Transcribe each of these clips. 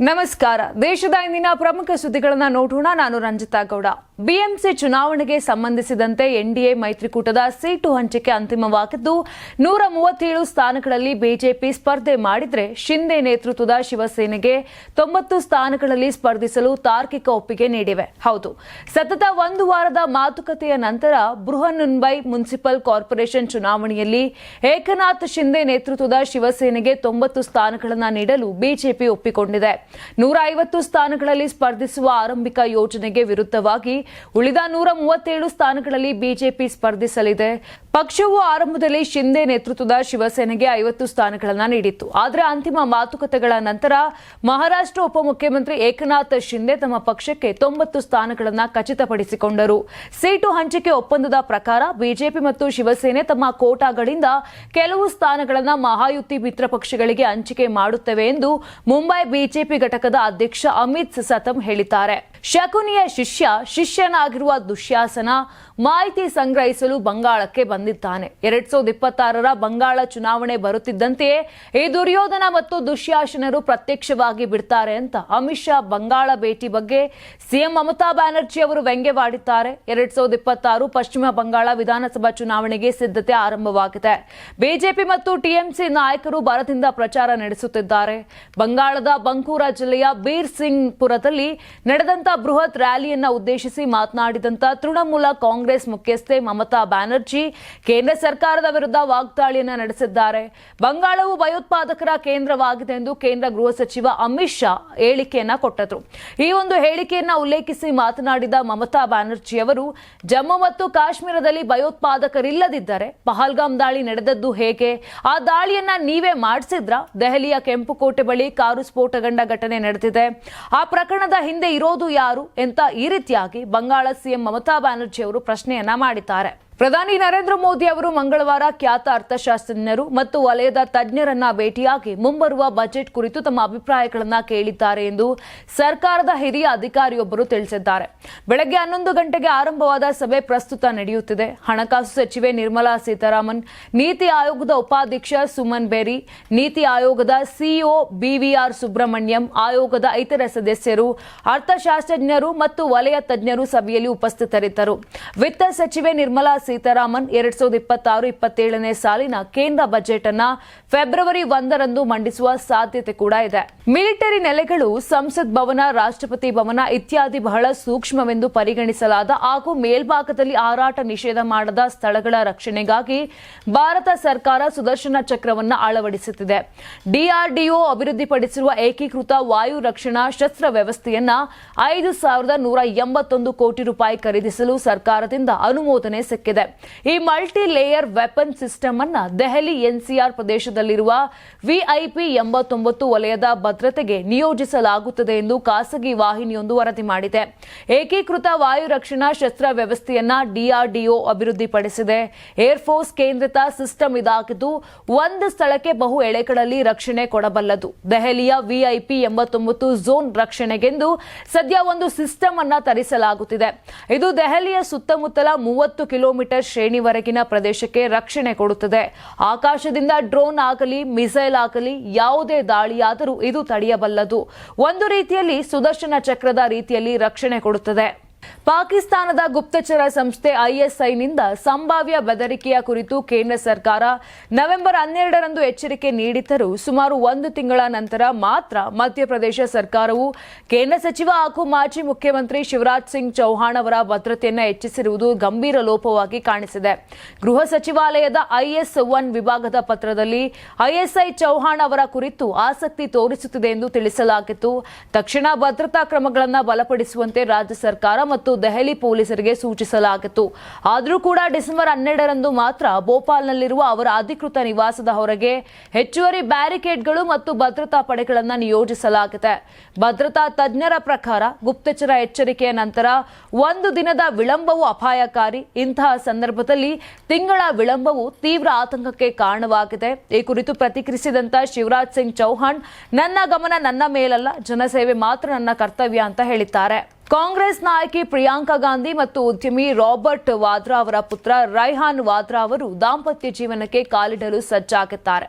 ನಮಸ್ಕಾರ. ದೇಶದ ಇಂದಿನ ಪ್ರಮುಖ ಸುದ್ದಿಗಳನ್ನು ನೋಡೋಣ. ನಾನು ರಂಜಿತಾ ಗೌಡ. ಬಿಎಂಸಿ ಚುನಾವಣೆಗೆ ಸಂಬಂಧಿಸಿದಂತೆ ಎನ್ಡಿಎ ಮೈತ್ರಿಕೂಟದ ಸೀಟು ಹಂಚಿಕೆ ಅಂತಿಮವಾಗಿದ್ದು, ನೂರ ಮೂವತ್ತೇಳು ಸ್ಥಾನಗಳಲ್ಲಿ ಬಿಜೆಪಿ ಸ್ಪರ್ಧೆ ಮಾಡಿದರೆ ಶಿಂದೆ ನೇತೃತ್ವದ ಶಿವಸೇನೆಗೆ ತೊಂಬತ್ತು ಸ್ಥಾನಗಳಲ್ಲಿ ಸ್ಪರ್ಧಿಸಲು ತಾರ್ಕಿಕ ಒಪ್ಪಿಗೆ ನೀಡಿವೆ. ಹೌದು, ಸತತ ಒಂದು ವಾರದ ಮಾತುಕತೆಯ ನಂತರ ಬೃಹನ್ಮುಂಬೈ ಮುನ್ಸಿಪಲ್ ಕಾರ್ಪೊರೇಷನ್ ಚುನಾವಣೆಯಲ್ಲಿ ಏಕನಾಥ್ ಶಿಂದೆ ನೇತೃತ್ವದ ಶಿವಸೇನೆಗೆ ತೊಂಬತ್ತು ಸ್ಥಾನಗಳನ್ನು ನೀಡಲು ಬಿಜೆಪಿ ಒಪ್ಪಿಕೊಂಡಿದೆ. ನೂರ ಐವತ್ತು ಸ್ಥಾನಗಳಲ್ಲಿ ಸ್ಪರ್ಧಿಸುವ ಆರಂಭಿಕ ಯೋಜನೆಗೆ ವಿರುದ್ಧವಾಗಿ ಉಳಿದ ನೂರ ಮೂವತ್ತೇಳು ಸ್ಥಾನಗಳಲ್ಲಿ ಬಿಜೆಪಿ ಸ್ಪರ್ಧಿಸಲಿದೆ. ಪಕ್ಷವು ಆರಂಭದಲ್ಲಿ ಶಿಂದೆ ನೇತೃತ್ವದ ಶಿವಸೇನೆಗೆ ಐವತ್ತು ಸ್ಥಾನಗಳನ್ನು ನೀಡಿತ್ತು. ಆದರೆ ಅಂತಿಮ ಮಾತುಕತೆಗಳ ನಂತರ ಮಹಾರಾಷ್ಟ್ರ ಉಪಮುಖ್ಯಮಂತ್ರಿ ಏಕನಾಥ್ ಶಿಂದೆ ತಮ್ಮ ಪಕ್ಷಕ್ಕೆ ತೊಂಬತ್ತು ಸ್ಥಾನಗಳನ್ನು ಖಚಿತಪಡಿಸಿಕೊಂಡರು. ಸೀಟು ಹಂಚಿಕೆ ಒಪ್ಪಂದದ ಪ್ರಕಾರ ಬಿಜೆಪಿ ಮತ್ತು ಶಿವಸೇನೆ ತಮ್ಮ ಕೋಟಾಗಳಿಂದ ಕೆಲವು ಸ್ಥಾನಗಳನ್ನು ಮಹಾಯುತಿ ಮಿತ್ರ ಪಕ್ಷಗಳಿಗೆ ಹಂಚಿಕೆ ಮಾಡುತ್ತವೆ ಎಂದು ಮುಂಬೈ ಬಿಜೆಪಿ ಘಟಕದ ಅಧ್ಯಕ್ಷ ಅಮಿತ್ ಸತಂ ಹೇಳಿದ್ದಾರೆ. ಶಕುನಿಯ ಶಿಷ್ಯ, ಶಿಷ್ಯನಾಗಿರುವ ದುಶ್ಯಾಸನ ಮಾಹಿತಿ ಸಂಗ್ರಹಿಸಲು ಬಂಗಾಳಕ್ಕೆ ಬಂದಿದ್ದಾನೆ. ಎರಡ್ ಸಾವಿರದ ಇಪ್ಪತ್ತಾರರ ಬಂಗಾಳ ಚುನಾವಣೆ ಬರುತ್ತಿದ್ದಂತೆಯೇ ಈ ದುರ್ಯೋಧನ ಮತ್ತು ದುಶ್ಯಾಸನರು ಪ್ರತ್ಯಕ್ಷವಾಗಿ ಬಿಡ್ತಾರೆ ಅಂತ ಅಮಿತ್ ಶಾ ಬಂಗಾಳ ಭೇಟಿ ಬಗ್ಗೆ ಸಿಎಂ ಮಮತಾ ಬ್ಯಾನರ್ಜಿ ಅವರು ವ್ಯಂಗ್ಯವಾಡಿದ್ದಾರೆ. ಎರಡ್ ಸಾವಿರದ ಇಪ್ಪತ್ತಾರು ಪಶ್ಚಿಮ ಬಂಗಾಳ ವಿಧಾನಸಭಾ ಚುನಾವಣೆಗೆ ಸಿದ್ಧತೆ ಆರಂಭವಾಗಿದೆ. ಬಿಜೆಪಿ ಮತ್ತು ಟಿಎಂಸಿ ನಾಯಕರು ಬರದಿಂದ ಪ್ರಚಾರ ನಡೆಸುತ್ತಿದ್ದಾರೆ. ಬಂಗಾಳದ ಬಂಕೂರ ಜಿಲ್ಲೆಯ ಬೀರ್ ಸಿಂಗ್ಪುರದಲ್ಲಿ ನಡೆದಂತ ಬೃಹತ್ ರ್ಯಾಲಿಯನ್ನ ಉದ್ದೇಶಿಸಿ ಮಾತನಾಡಿದಂತ ತೃಣಮೂಲ ಕಾಂಗ್ರೆಸ್ ಮುಖ್ಯಸ್ಥೆ ಮಮತಾ ಬ್ಯಾನರ್ಜಿ ಕೇಂದ್ರ ಸರ್ಕಾರದ ವಿರುದ್ಧ ವಾಗ್ದಾಳಿಯನ್ನ ನಡೆಸಿದ್ದಾರೆ. ಬಂಗಾಳವು ಭಯೋತ್ಪಾದಕರ ಕೇಂದ್ರವಾಗಿದೆ ಎಂದು ಕೇಂದ್ರ ಗೃಹ ಸಚಿವ ಅಮಿತ್ ಶಾ ಹೇಳಿಕೆಯನ್ನ ಕೊಟ್ಟರು ಈ ಒಂದು ಹೇಳಿಕೆಯನ್ನ ಉಲ್ಲೇಖಿಸಿ ಮಾತನಾಡಿದ ಮಮತಾ ಬ್ಯಾನರ್ಜಿ ಅವರು, ಜಮ್ಮು ಮತ್ತು ಕಾಶ್ಮೀರದಲ್ಲಿ ಭಯೋತ್ಪಾದಕರಿಲ್ಲದಿದ್ದರೆ ಪಹಲ್ಗಾಮ್ ದಾಳಿ ನಡೆದದ್ದು ಹೇಗೆ? ಆ ದಾಳಿಯನ್ನ ನೀವೇ ಮಾಡಿಸಿದ್ರ? ದೆಹಲಿಯ ಕೆಂಪುಕೋಟೆ ಬಳಿ ಕಾರು ಸ್ಫೋಟಗೊಂಡ ಘಟನೆ ನಡೆದಿದೆ. ಆ ಪ್ರಕರಣದ ಹಿಂದೆ ಇರೋದು ಯಾರು? ಅಂತ ಈ ರೀತಿಯಾಗಿ ಬಂಗಾಳ ಸಿಎಂ ಮಮತಾ ಬ್ಯಾನರ್ಜಿ ಅವರು ಪ್ರಶ್ನೆಯನ್ನ ಮಾಡಿದ್ದಾರೆ. ಪ್ರಧಾನಿ ನರೇಂದ್ರ ಮೋದಿ ಅವರು ಮಂಗಳವಾರ ಖ್ಯಾತ ಅರ್ಥಶಾಸ್ತ್ರಜ್ಞರು ಮತ್ತು ವಲಯದ ತಜ್ಞರನ್ನ ಭೇಟಿಯಾಗಿ ಮುಂಬರುವ ಬಜೆಟ್ ಕುರಿತು ತಮ್ಮ ಅಭಿಪ್ರಾಯಗಳನ್ನು ಕೇಳಿದ್ದಾರೆ ಎಂದು ಸರ್ಕಾರದ ಹಿರಿಯ ಅಧಿಕಾರಿಯೊಬ್ಬರು ತಿಳಿಸಿದ್ದಾರೆ. ಬೆಳಗ್ಗೆ ಹನ್ನೊಂದು ಗಂಟೆಗೆ ಆರಂಭವಾದ ಸಭೆ ಪ್ರಸ್ತುತ ನಡೆಯುತ್ತಿದೆ. ಹಣಕಾಸು ಸಚಿವೆ ನಿರ್ಮಲಾ ಸೀತಾರಾಮನ್, ನೀತಿ ಆಯೋಗದ ಉಪಾಧ್ಯಕ್ಷ ಸುಮನ್ ಬೇರಿ, ನೀತಿ ಆಯೋಗದ ಸಿಇಒ ಬಿವಿಆರ್ ಸುಬ್ರಹ್ಮಣ್ಯಂ, ಆಯೋಗದ ಇತರ ಸದಸ್ಯರು, ಅರ್ಥಶಾಸ್ತ್ರಜ್ಞರು ಮತ್ತು ವಲಯ ತಜ್ಞರು ಸಭೆಯಲ್ಲಿ ಉಪಸ್ಥಿತರಿದ್ದರು. ವಿತ್ತ ಸಚಿವೆ ನಿರ್ಮಲಾ ಸೀತಾರಾಮನ್ ಎರಡ್ ಸಾವಿರದ ಇಪ್ಪತ್ತಾರು ಇಪ್ಪತ್ತೇಳನೇ ಸಾಲಿನ ಕೇಂದ್ರ ಬಜೆಟ್ ಅನ್ನ ಫೆಬ್ರವರಿ ಒಂದರಂದು ಮಂಡಿಸುವ ಸಾಧ್ಯತೆ ಕೂಡ ಇದೆ. ಮಿಲಿಟರಿ ನೆಲೆಗಳು, ಸಂಸತ್ ಭವನ, ರಾಷ್ಟ್ರಪತಿ ಭವನ ಇತ್ಯಾದಿ ಬಹಳ ಸೂಕ್ಷ್ಮವೆಂದು ಪರಿಗಣಿಸಲಾದ ಹಾಗೂ ಮೇಲ್ಭಾಗದಲ್ಲಿ ಹಾರಾಟ ನಿಷೇಧ ಮಾಡದ ಸ್ಥಳಗಳ ರಕ್ಷಣೆಗಾಗಿ ಭಾರತ ಸರ್ಕಾರ ಸುದರ್ಶನ ಚಕ್ರವನ್ನ ಅಳವಡಿಸುತ್ತಿದೆ. ಡಿಆರ್ಡಿಒ ಅಭಿವೃದ್ಧಿಪಡಿಸಿರುವ ಏಕೀಕೃತ ವಾಯು ರಕ್ಷಣಾ ಶಸ್ತ್ರ ವ್ಯವಸ್ಥೆಯನ್ನ ಐದು ಸಾವಿರದ ನೂರ ಎಂಬತ್ತೊಂದು ಕೋಟಿ ರೂಪಾಯಿ ಖರೀದಿಸಲು ಸರ್ಕಾರದಿಂದ ಅನುಮೋದನೆ ಸಿಕ್ಕಿದೆ. ಈ ಮಲ್ಟಿ ಲೇಯರ್ ವೆಪನ್ ಸಿಸ್ಟಮ್ ಅನ್ನ ದೆಹಲಿ ಎನ್ಸಿಆರ್ ಪ್ರದೇಶದಲ್ಲಿರುವ ವಿಐಪಿ ಎಂಬತ್ತೊಂಬತ್ತು ವಲಯದ ಭದ್ರತೆಗೆ ನಿಯೋಜಿಸಲಾಗುತ್ತದೆ ಎಂದು ಖಾಸಗಿ ವಾಹಿನಿಯೊಂದು ವರದಿ ಮಾಡಿದೆ. ಏಕೀಕೃತ ವಾಯು ರಕ್ಷಣಾ ಶಸ್ತ್ರ ವ್ಯವಸ್ಥೆಯನ್ನ ಡಿಆರ್ಡಿಒ ಅಭಿವೃದ್ಧಿಪಡಿಸಿದೆ. ಏರ್ಫೋರ್ಸ್ ಕೇಂದ್ರಿತ ಸಿಸ್ಟಮ್ ಇದಾಗಿದ್ದು, ಒಂದು ಸ್ಥಳಕ್ಕೆ ಬಹು ಎಳೆಗಳಲ್ಲಿ ರಕ್ಷಣೆ ಕೊಡಬಲ್ಲದು. ದೆಹಲಿಯ ವಿಐಪಿ ಎಂಬತ್ತೊಂಬತ್ತು ಝೋನ್ ರಕ್ಷಣೆಗೆಂದು ಸದ್ಯ ಒಂದು ಸಿಸ್ಟಮ್ ಅನ್ನ ತರಿಸಲಾಗುತ್ತಿದೆ. ಇದು ದೆಹಲಿಯ ಸುತ್ತಮುತ್ತಲ ಮೂವತ್ತು ಕಿಲೋಮೀಟರ್ ಶ್ರೇಣಿವರೆಗಿನ ಪ್ರದೇಶಕ್ಕೆ ರಕ್ಷಣೆ ಕೊಡುತ್ತದೆ. ಆಕಾಶದಿಂದ ಡ್ರೋನ್ ಆಗಲಿ, ಮಿಸೈಲ್ ಆಗಲಿ, ಯಾವುದೇ ದಾಳಿಯಾದರೂ ಇದು ತಡೆಯಬಲ್ಲದು. ಒಂದು ರೀತಿಯಲ್ಲಿ ಸುದರ್ಶನ ಚಕ್ರದ ರೀತಿಯಲ್ಲಿ ರಕ್ಷಣೆ ಕೊಡುತ್ತದೆ. ಪಾಕಿಸ್ತಾನದ ಗುಪ್ತಚರ ಸಂಸ್ಥೆ ಐಎಸ್ಐನಿಂದ ಸಂಭಾವ್ಯ ಬೆದರಿಕೆಯ ಕುರಿತು ಕೇಂದ್ರ ಸರ್ಕಾರ ನವೆಂಬರ್ ಹನ್ನೆರಡರಂದು ಎಚ್ಚರಿಕೆ ನೀಡಿದ್ದರೂ ಸುಮಾರು ಒಂದು ತಿಂಗಳ ನಂತರ ಮಾತ್ರ ಮಧ್ಯಪ್ರದೇಶ ಸರ್ಕಾರವು ಕೇಂದ್ರ ಸಚಿವ ಹಾಗೂ ಮಾಜಿ ಮುಖ್ಯಮಂತ್ರಿ ಶಿವರಾಜ್ ಸಿಂಗ್ ಚೌಹಾಣ್ ಅವರ ಭದ್ರತೆಯನ್ನು ಹೆಚ್ಚಿಸಿರುವುದು ಗಂಭೀರ ಲೋಪವಾಗಿ ಕಾಣಿಸಿದೆ. ಗೃಹ ಸಚಿವಾಲಯದ ಐಎಸ್ ಒನ್ ವಿಭಾಗದ ಪತ್ರದಲ್ಲಿ ಐಎಸ್ಐ ಚೌಹಾಣ್ ಅವರ ಕುರಿತು ಆಸಕ್ತಿ ತೋರಿಸುತ್ತಿದೆ ಎಂದು ತಿಳಿಸಲಾಗಿತ್ತು. ತಕ್ಷಣ ಭದ್ರತಾ ಕ್ರಮಗಳನ್ನು ಬಲಪಡಿಸುವಂತೆ ರಾಜ್ಯ ಸರ್ಕಾರ ಮತ್ತು ದೆಹಲಿ ಪೊಲೀಸರಿಗೆ ಸೂಚಿಸಲಾಗಿತ್ತು. ಆದರೂ ಕೂಡ ಡಿಸೆಂಬರ್ ಹನ್ನೆರಡರಂದು ಮಾತ್ರ ಭೋಪಾಲ್ನಲ್ಲಿರುವ ಅವರ ಅಧಿಕೃತ ನಿವಾಸದ ಹೊರಗೆ ಹೆಚ್ಚುವರಿ ಬ್ಯಾರಿಕೇಡ್ಗಳು ಮತ್ತು ಭದ್ರತಾ ಪಡೆಗಳನ್ನು ನಿಯೋಜಿಸಲಾಗಿದೆ. ಭದ್ರತಾ ತಜ್ಞರ ಪ್ರಕಾರ ಗುಪ್ತಚರ ಎಚ್ಚರಿಕೆಯ ನಂತರ ಒಂದು ದಿನದ ವಿಳಂಬವು ಅಪಾಯಕಾರಿ. ಇಂತಹ ಸಂದರ್ಭದಲ್ಲಿ ತಿಂಗಳ ವಿಳಂಬವು ತೀವ್ರ ಆತಂಕಕ್ಕೆ ಕಾರಣವಾಗಿದೆ. ಈ ಕುರಿತು ಪ್ರತಿಕ್ರಿಯಿಸಿದಂತಹ ಶಿವರಾಜ್ ಸಿಂಗ್ ಚೌಹಾಣ್, ನನ್ನ ಗಮನ ನನ್ನ ಮೇಲಲ್ಲ, ಜನಸೇವೆ ಮಾತ್ರ ನನ್ನ ಕರ್ತವ್ಯ ಅಂತ ಹೇಳಿದ್ದಾರೆ. ಕಾಂಗ್ರೆಸ್ ನಾಯಕಿ ಪ್ರಿಯಾಂಕಾ ಗಾಂಧಿ ಮತ್ತು ಉದ್ಯಮಿ ರಾಬರ್ಟ್ ವಾದ್ರಾ ಅವರ ಪುತ್ರ ರೈಹಾನ್ ವಾದ್ರಾ ಅವರು ದಾಂಪತ್ಯ ಜೀವನಕ್ಕೆ ಕಾಲಿಡಲು ಸಜ್ಜಾಗಿದ್ದಾರೆ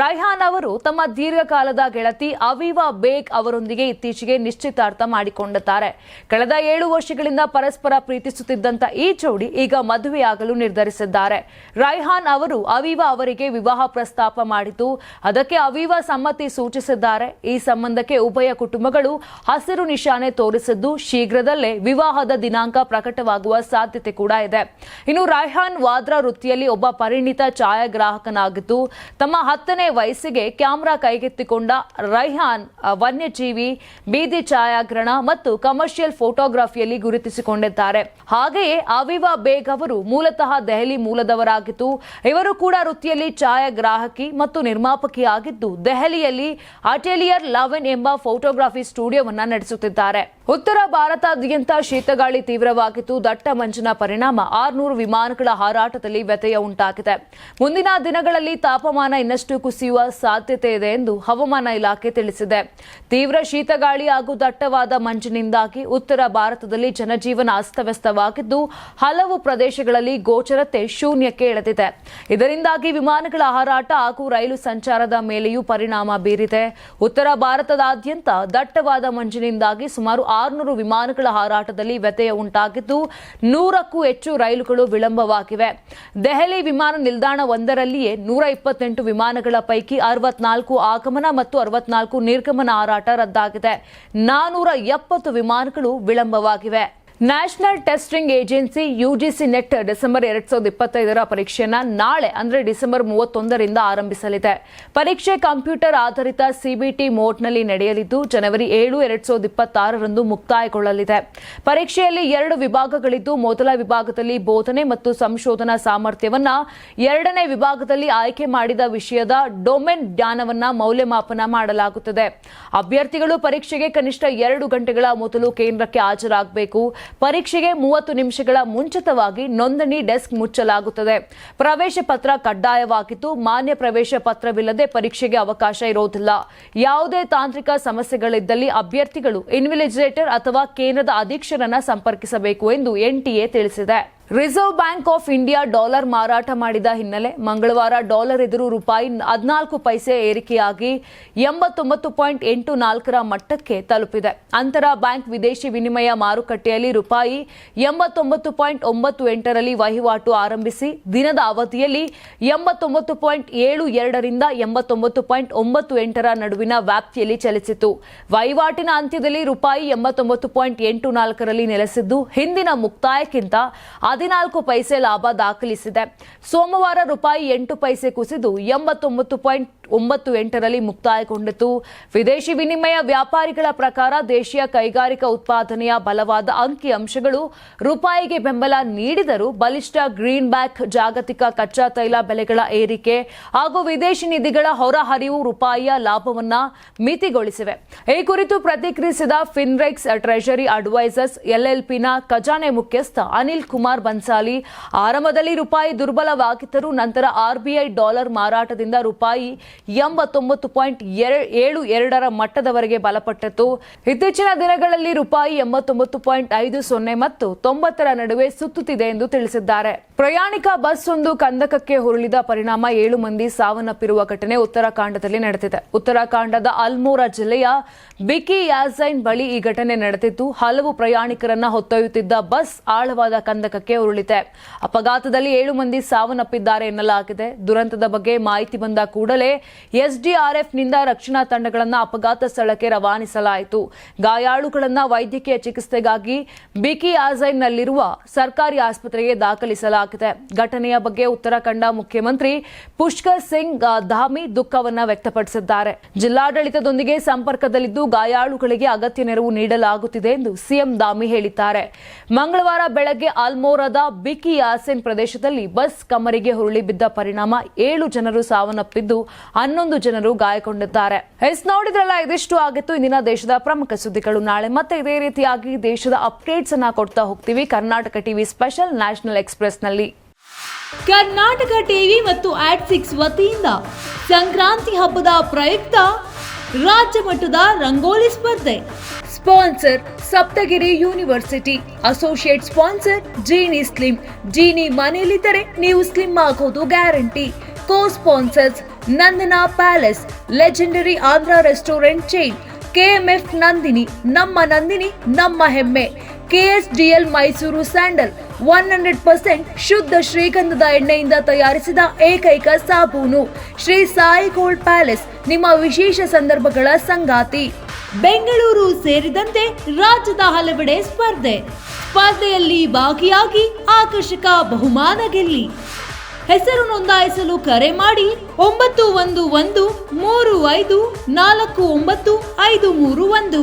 ರೈಹಾನ್ ಅವರು ತಮ್ಮ ದೀರ್ಘಕಾಲದ ಗೆಳತಿ ಅವಿವಾ ಬೇಗ್ ಅವರೊಂದಿಗೆ ಇತ್ತೀಚೆಗೆ ನಿಶ್ಚಿತಾರ್ಥ ಮಾಡಿಕೊಂಡಿದ್ದಾರೆ. ಕಳೆದ ಏಳು ವರ್ಷಗಳಿಂದ ಪರಸ್ಪರ ಪ್ರೀತಿಸುತ್ತಿದ್ದಂತ ಈ ಜೋಡಿ ಈಗ ಮದುವೆಯಾಗಲು ನಿರ್ಧರಿಸಿದ್ದಾರೆ. ರೈಹಾನ್ ಅವರು ಅವಿವಾ ಅವರಿಗೆ ವಿವಾಹ ಪ್ರಸ್ತಾಪ ಮಾಡಿದ್ದು, ಅದಕ್ಕೆ ಅವಿವಾ ಸಮ್ಮತಿ ಸೂಚಿಸಿದ್ದಾರೆ. ಈ ಸಂಬಂಧಕ್ಕೆ ಉಭಯ ಕುಟುಂಬಗಳು ಹಸಿರು ನಿಶಾನೆ ತೋರಿಸಿದ್ದು ಶೀಘ್ರದಲ್ಲೇ ವಿವಾಹದ ದಿನಾಂಕ ಪ್ರಕಟವಾಗುವ ಸಾಧ್ಯತೆ ಕೂಡ ಇದೆ. ಇನ್ನು ರೈಹಾನ್ ವಾದ್ರಾ ವೃತ್ತಿಯಲ್ಲಿ ಒಬ್ಬ ಪರಿಣಿತ ಛಾಯಾಗ್ರಾಹಕನಾಗಿದ್ದು, ತಮ್ಮ ಹತ್ತನೇ ವಯಸ್ಸಿಗೆ ಕ್ಯಾಮೆರಾ ಕೈಗೆತ್ತಿಕೊಂಡ ರೈಹಾನ್ ವನ್ಯಜೀವಿ, ಬೀದಿ ಛಾಯಾಗ್ರಹಣ ಮತ್ತು ಕಮರ್ಷಿಯಲ್ ಫೋಟೋಗ್ರಫಿಯಲ್ಲಿ ಗುರುತಿಸಿಕೊಂಡಿದ್ದಾರೆ. ಹಾಗೆಯೇ ಅವಿವಾ ಬೇಗ್ ಅವರು ಮೂಲತಃ ದೆಹಲಿ ಮೂಲದವರಾಗಿದ್ದು, ಇವರು ಕೂಡ ವೃತ್ತಿಯಲ್ಲಿ ಛಾಯಾಗ್ರಾಹಕಿ ಮತ್ತು ನಿರ್ಮಾಪಕಿಯಾಗಿದ್ದು, ದೆಹಲಿಯಲ್ಲಿ ಅಟೇಲಿಯರ್ ಲವೆನ್ ಎಂಬ ಫೋಟೋಗ್ರಫಿ ಸ್ಟುಡಿಯೋವನ್ನ ನಡೆಸುತ್ತಿದ್ದಾರೆ. ಉತ್ತರ ಭಾರತಾದ್ಯಂತ ಶೀತಗಾಳಿ ತೀವ್ರವಾಗಿದ್ದು ದಟ್ಟ ಮಂಜಿನ ಪರಿಣಾಮ ಆರ್ನೂರು ವಿಮಾನಗಳ ಹಾರಾಟದಲ್ಲಿ ವ್ಯತ್ಯಯ ಉಂಟಾಗಿದೆ. ಮುಂದಿನ ದಿನಗಳಲ್ಲಿ ತಾಪಮಾನ ಇನ್ನಷ್ಟು ಕುಸಿಯುವ ಸಾಧ್ಯತೆ ಇದೆ ಎಂದು ಹವಾಮಾನ ಇಲಾಖೆ ತಿಳಿಸಿದೆ. ತೀವ್ರ ಶೀತಗಾಳಿ ಹಾಗೂ ದಟ್ಟವಾದ ಮಂಜಿನಿಂದಾಗಿ ಉತ್ತರ ಭಾರತದಲ್ಲಿ ಜನಜೀವನ ಅಸ್ತವ್ಯಸ್ತವಾಗಿದ್ದು, ಹಲವು ಪ್ರದೇಶಗಳಲ್ಲಿ ಗೋಚರತೆ ಶೂನ್ಯಕ್ಕೆ ಇಳಿದಿದೆ ಇದರಿಂದಾಗಿ ವಿಮಾನಗಳ ಹಾರಾಟ ಹಾಗೂ ರೈಲು ಸಂಚಾರದ ಮೇಲೆಯೂ ಪರಿಣಾಮ ಬೀರಿದೆ. ಉತ್ತರ ಭಾರತದಾದ್ಯಂತ ದಟ್ಟವಾದ ಮಂಜಿನಿಂದಾಗಿ ಸುಮಾರು ಆರುನೂರು ವಿಮಾನಗಳ ಹಾರಾಟದಲ್ಲಿ ವ್ಯತ್ಯಯ ಉಂಟಾಗಿದ್ದು ನೂರಕ್ಕೂ ಹೆಚ್ಚು ರೈಲುಗಳು ವಿಳಂಬವಾಗಿವೆ. ದೆಹಲಿ ವಿಮಾನ ನಿಲ್ದಾಣ ಒಂದರಲ್ಲಿಯೇ ನೂರ ಇಪ್ಪತ್ತೆಂಟು ವಿಮಾನಗಳ ಪೈಕಿ ಅರವತ್ನಾಲ್ಕು ಆಗಮನ ಮತ್ತು ಅರವತ್ನಾಲ್ಕು ನಿರ್ಗಮನ ಹಾರಾಟ ರದ್ದಾಗಿದೆ. ನಾನೂರ ಎಪ್ಪತ್ತು ವಿಮಾನಗಳು ವಿಳಂಬವಾಗಿವೆ. National testing agency UGC NET December ಎರಡ್ ಸಾವಿರದ ಇಪ್ಪತ್ತೈದರ ಪರೀಕ್ಷೆಯನ್ನು ನಾಳೆ, ಅಂದರೆ ಡಿಸೆಂಬರ್ ಮೂವತ್ತೊಂದರಿಂದ ಆರಂಭಿಸಲಿದೆ. ಪರೀಕ್ಷೆ ಕಂಪ್ಯೂಟರ್ ಆಧಾರಿತ ಸಿಬಿಟಿ ಮೋಡ್ನಲ್ಲಿ ನಡೆಯಲಿದ್ದು, ಜನವರಿ ಏಳು ಎರಡ್ ಸಾವಿರದ ಇಪ್ಪತ್ತಾರರಂದು ಮುಕ್ತಾಯಗೊಳ್ಳಲಿದೆ. ಪರೀಕ್ಷೆಯಲ್ಲಿ ಎರಡು ವಿಭಾಗಗಳಿದ್ದು, ಮೊದಲ ವಿಭಾಗದಲ್ಲಿ ಬೋಧನೆ ಮತ್ತು ಸಂಶೋಧನಾ ಸಾಮರ್ಥ್ಯವನ್ನು ಎರಡನೇ ವಿಭಾಗದಲ್ಲಿ ಆಯ್ಕೆ ಮಾಡಿದ ವಿಷಯದ ಡೊಮೆನ್ ಜ್ಞಾನವನ್ನು ಮೌಲ್ಯಮಾಪನ ಮಾಡಲಾಗುತ್ತದೆ. ಅಭ್ಯರ್ಥಿಗಳು ಪರೀಕ್ಷೆಗೆ ಕನಿಷ್ಠ ಎರಡು ಗಂಟೆಗಳ ಮೊದಲು ಕೇಂದ್ರಕ್ಕೆ ಹಾಜರಾಗಬೇಕು. ಪರೀಕ್ಷೆಗೆ ಮೂವತ್ತು ನಿಮಿಷಗಳ ಮುಂಚಿತವಾಗಿ ನೋಂದಣಿ ಡೆಸ್ಕ್ ಮುಚ್ಚಲಾಗುತ್ತದೆ. ಪ್ರವೇಶ ಪತ್ರ ಕಡ್ಡಾಯವಾಗಿದ್ದು ಮಾನ್ಯ ಪ್ರವೇಶ ಪತ್ರವಿಲ್ಲದೆ ಪರೀಕ್ಷೆಗೆ ಅವಕಾಶ ಇರುವುದಿಲ್ಲ. ಯಾವುದೇ ತಾಂತ್ರಿಕ ಸಮಸ್ಯೆಗಳಿದ್ದಲ್ಲಿ ಅಭ್ಯರ್ಥಿಗಳು ಇನ್ವಿಲಿಜಿಲೇಟರ್ ಅಥವಾ ಕೇಂದ್ರದ ಅಧೀಕ್ಷರನ್ನ ಸಂಪರ್ಕಿಸಬೇಕು ಎಂದು ಎನ್ಟಿಎ ತಿಳಿಸಿದೆ. Reserve Bank of India dollar ಮಾರಾಟ ಮಾಡಿದ ಹಿನ್ನೆಲೆ ಮಂಗಳವಾರ ಡಾಲರ್ ಎದುರು ರೂಪಾಯಿ ಹದಿನಾಲ್ಕು ಪೈಸೆ ಏರಿಕೆಯಾಗಿ ಎಂಬತ್ತೊಂಬತ್ತು ಪಾಯಿಂಟ್ ಎಂಟು ನಾಲ್ಕರ ಮಟ್ಟಕ್ಕೆ ತಲುಪಿದೆ. ಅಂತರ ಬ್ಯಾಂಕ್ ವಿದೇಶಿ ವಿನಿಮಯ ಮಾರುಕಟ್ಟೆಯಲ್ಲಿ ರೂಪಾಯಿ ಎಂಬತ್ತೊಂಬತ್ತು ಪಾಯಿಂಟ್ ಒಂಬತ್ತು ಎಂಟರಲ್ಲಿ ವಹಿವಾಟು ಆರಂಭಿಸಿ ದಿನದ ಅವಧಿಯಲ್ಲಿ ಎಂಬತ್ತೊಂಬತ್ತು ಪಾಯಿಂಟ್ ಏಳು ಎರಡರಿಂದ ಎಂಬತ್ತೊಂಬತ್ತು ಪಾಯಿಂಟ್ ಒಂಬತ್ತು ಎಂಟರ ನಡುವಿನ ವ್ಯಾಪ್ತಿಯಲ್ಲಿ ಚಲಿಸಿತು. ವಹಿವಾಟಿನ ಅಂತ್ಯದಲ್ಲಿ ರೂಪಾಯಿ ಎಂಬತ್ತೊಂಬತ್ತು ಪಾಯಿಂಟ್ ಎಂಟು ನಾಲ್ಕರಲ್ಲಿ ನೆಲೆಸಿದ್ದು ಹಿಂದಿನ ಮುಕ್ತಾಯಕ್ಕಿಂತ ಹದಿನಾಲ್ಕು ಪೈಸೆ ಲಾಭ ದಾಖಲಿಸಿದೆ. ಸೋಮವಾರ ರೂಪಾಯಿ ಎಂಟು ಪೈಸೆ ಕುಸಿದು ಎಂಬತ್ತೊಂಬತ್ತು ಪಾಯಿಂಟ್ ಒಂಬತ್ತು ಎಂಟರಲ್ಲಿ ಮುಕ್ತಾಯಗೊಂಡಿತು. ವಿದೇಶಿ ವಿನಿಮಯ ವ್ಯಾಪಾರಿಗಳ ಪ್ರಕಾರ ದೇಶೀಯ ಕೈಗಾರಿಕಾ ಉತ್ಪಾದನೆಯ ಬಲವಾದ ಅಂಕಿ ಅಂಶಗಳು ರೂಪಾಯಿಗೆ ಬೆಂಬಲ ನೀಡಿದರೂ ಬಲಿಷ್ಠ ಗ್ರೀನ್ ಬ್ಯಾಕ್ ಜಾಗತಿಕ ಕಚ್ಚಾ ತೈಲ ಬೆಲೆಗಳ ಏರಿಕೆ ಹಾಗೂ ವಿದೇಶಿ ನಿಧಿಗಳ ಹೊರಹರಿವು ರೂಪಾಯಿಯ ಲಾಭವನ್ನ ಮಿತಿಗೊಳಿಸಿವೆ. ಈ ಕುರಿತು ಪ್ರತಿಕ್ರಿಯಿಸಿದ ಫಿನ್ರೆಕ್ಸ್ ಟ್ರೆಷರಿ ಅಡ್ವೈಸರ್ಸ್ ಎಲ್ಎಲ್ಪಿನ ಖಜಾನೆ ಮುಖ್ಯಸ್ಥ ಅನಿಲ್ ಕುಮಾರ್ ಬನ್ಸಾಲಿ. ಆರಂಭದಲ್ಲಿ ರೂಪಾಯಿ ದುರ್ಬಲವಾಗಿದ್ದರೂ ನಂತರ ಆರ್ಬಿಐ ಡಾಲರ್ ಮಾರಾಟದಿಂದ ರೂಪಾಯಿ ಎಂಬತ್ತೊಂಬತ್ತು ಪಾಯಿಂಟ್ ಏಳು ಎರಡರ ಮಟ್ಟದವರೆಗೆ ಬಲಪಟ್ಟಿತು ಇತ್ತೀಚಿನ ದಿನಗಳಲ್ಲಿ ರೂಪಾಯಿ ಎಂಬತ್ತೊಂಬತ್ತು ಪಾಯಿಂಟ್ ಐದು ಸೊನ್ನೆ ಮತ್ತು ತೊಂಬತ್ತರ ನಡುವೆ ಸುತ್ತುತ್ತಿದೆ ಎಂದು ತಿಳಿಸಿದ್ದಾರೆ. ಪ್ರಯಾಣಿಕ ಬಸ್ ಒಂದು ಕಂದಕಕ್ಕೆ ಹುರುಳಿದ ಪರಿಣಾಮ ಏಳು ಮಂದಿ ಸಾವನ್ನಪ್ಪಿರುವ ಘಟನೆ ಉತ್ತರಾಖಂಡದಲ್ಲಿ ನಡೆದಿದೆ. ಉತ್ತರಾಖಂಡದ ಅಲ್ಮೋರಾ ಜಿಲ್ಲೆಯ ಬಿಕಿ ಯಾಸೈನ್ ಬಳಿ ಈ ಘಟನೆ ನಡೆದಿದ್ದು, ಹಲವು ಪ್ರಯಾಣಿಕರನ್ನ ಹೊತ್ತೊಯ್ಯುತ್ತಿದ್ದ ಬಸ್ ಆಳವಾದ ಕಂದಕಕ್ಕೆ ಉರುಳಿದೆ. ಅಪಘಾತದಲ್ಲಿ ಏಳು ಮಂದಿ ಸಾವನ್ನಪ್ಪಿದ್ದಾರೆ ಎನ್ನಲಾಗಿದೆ. ದುರಂತದ ಬಗ್ಗೆ ಮಾಹಿತಿ ಬಂದ ಕೂಡಲೇ ಎಸ್ಡಿಆರ್ಎಫ್ನಿಂದ ರಕ್ಷಣಾ ತಂಡಗಳನ್ನು ಅಪಘಾತ ಸ್ಥಳಕ್ಕೆ ರವಾನಿಸಲಾಯಿತು. ಗಾಯಾಳುಗಳನ್ನ ವೈದ್ಯಕೀಯ ಚಿಕಿತ್ಸೆಗಾಗಿ ಬಿಕಿ ಯಾಜೈನ್ನಲ್ಲಿರುವ ಸರ್ಕಾರಿ ಆಸ್ಪತ್ರೆಗೆ ದಾಖಲಿಸಲಾಗಿದೆ ಘಟನೆಯ ಬಗ್ಗೆ ಉತ್ತರಾಖಂಡ ಮುಖ್ಯಮಂತ್ರಿ ಪುಷ್ಕರ್ ಸಿಂಗ್ ಧಾಮಿ ದುಃಖವನ್ನ ವ್ಯಕ್ತಪಡಿಸಿದ್ದಾರೆ. ಜಿಲ್ಲಾಡಳಿತದೊಂದಿಗೆ ಸಂಪರ್ಕದಲ್ಲಿದ್ದು ಗಾಯಾಳುಗಳಿಗೆ ಅಗತ್ಯ ನೆರವು ನೀಡಲಾಗುತ್ತಿದೆ ಎಂದು ಸಿಎಂ ಧಾಮಿ ಹೇಳಿದ್ದಾರೆ. ಮಂಗಳವಾರ ಬೆಳಗ್ಗೆ ಆಲ್ಮೋರಾದ ಬಿಕಿ ಯಾಸಿನ್ ಪ್ರದೇಶದಲ್ಲಿ ಬಸ್ ಕಮರಿಗೆ ಹುರುಳಿ ಬಿದ್ದ ಪರಿಣಾಮ ಏಳು ಜನರು ಸಾವನ್ನಪ್ಪಿದ್ದು ಹನ್ನೊಂದು ಜನರು ಗಾಯಗೊಂಡಿದ್ದಾರೆ. ಎಸ್ ನೋಡಿದ್ರಲ್ಲ, ಇದಿಷ್ಟು ಆಗಿತ್ತು. ಇಂದಿನ ದೇಶದ ಪ್ರಮುಖ ಸುದ್ದಿಗಳು ನಾಳೆ ಮತ್ತೆ ಇದೇ ರೀತಿಯಾಗಿ ದೇಶದ ಅಪ್ಡೇಟ್ಸ್ ಅನ್ನ ಕೊಡ್ತಾ ಹೋಗ್ತೀವಿ. Karnataka TV special national express Karnataka TV ಮತ್ತು ಆಟ್ ಸಿಕ್ಸ್ ವತಿಯಿಂದ ಸಂಕ್ರಾಂತಿ ಹಬ್ಬದ ಪ್ರಯುಕ್ತ ರಾಜ್ಯ ಮಟ್ಟದ ರಂಗೋಲಿ ಸ್ಪರ್ಧೆ. Sponsor Saptagiri university. Associate sponsor Genie slim. Genie ಮನೆಯಲ್ಲಿದ್ದರೆ ನೀವು ಸ್ಲಿಮ್ ಆಗೋದು guarantee. Co sponsors Nandana palace, legendary Andhra restaurant chain. KMF Nandini, ನಮ್ಮ ನಂದಿನಿ, ನಮ್ಮ ಹೆಮ್ಮೆ. KSDL Mysore sandal. One hundred percent ಶುದ್ಧ ಶ್ರೀಗಂಧದ ಎಣ್ಣೆಯಿಂದ ತಯಾರಿಸಿದ ಏಕೈಕ ಸಾಬೂನು. ಶ್ರೀ ಸಾಯಿ ಗೋಲ್ಡ್ ಪ್ಯಾಲೇಸ್, ನಿಮ್ಮ ವಿಶೇಷ ಸಂದರ್ಭಗಳ ಸಂಗಾತಿ. ಬೆಂಗಳೂರು ಸೇರಿದಂತೆ ರಾಜ್ಯದ ಹಲವೆಡೆ ಸ್ಪರ್ಧೆ. ಸ್ಪರ್ಧೆಯಲ್ಲಿ ಭಾಗಿಯಾಗಿ ಆಕರ್ಷಕ ಬಹುಮಾನ ಗೆಲ್ಲಿ. ಹೆಸರು ನೋಂದಾಯಿಸಲು ಕರೆ ಮಾಡಿ ಒಂಬತ್ತು ಒಂದು ಒಂದು ಮೂರು ಐದು ನಾಲ್ಕು ಒಂಬತ್ತು ಐದು ಮೂರು ಒಂದು.